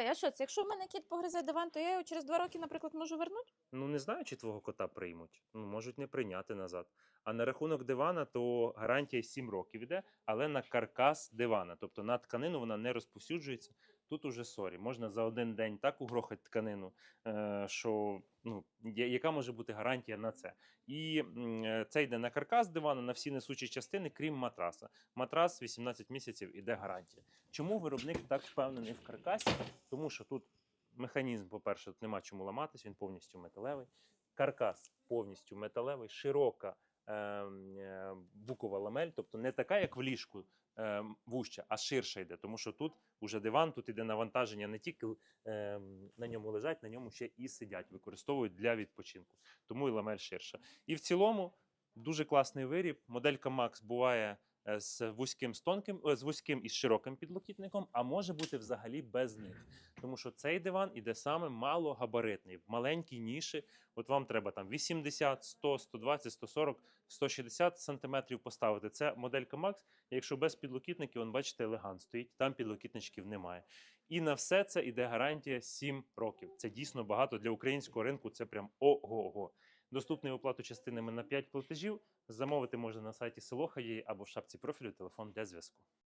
Ой, а що це? Якщо в мене кіт погризе диван, то я його через два роки, наприклад, можу вернути? Ну, не знаю, чи твого кота приймуть. Ну, можуть не прийняти назад. А на рахунок дивана, то гарантія 7 років іде, але на каркас дивана. Тобто на тканину вона не розповсюджується. Тут уже сорі. Можна за один день так угрохати тканину, е, що ну, яка може бути гарантія на це? І е, це йде на каркас дивана, на всі несучі частини, крім матраса. Матрас 18 місяців іде гарантія. Чому виробник так впевнений в каркасі? Тому що тут механізм, по-перше, тут нема чому ламатись, він повністю металевий. Каркас повністю металевий, широка е, букова ламель, тобто не така, як в ліжку вужча, а ширша йде. Тому що тут уже диван, тут іде навантаження не тільки е, на ньому лежать, на ньому ще і сидять, використовують для відпочинку. Тому і ламель ширша. І в цілому дуже класний виріб. Моделька Max буває з вузьким з тонким, е, з вузьким і з широким підлокітником, а може бути взагалі без них. Тому що цей диван іде саме малогабаритний, в маленькій ніші. От вам треба там 80, 100, 120, 140, 160 сантиметрів поставити. Це моделька Max. Якщо без підлокітників, он, бачите, елегант стоїть, там підлокітничків немає. І на все це іде гарантія 7 років. Це дійсно багато для українського ринку. Це прям ого-го. Доступний оплату частинами на 5 платежів. Замовити можна на сайті Село Хаєї або в шапці профілю телефон для зв'язку.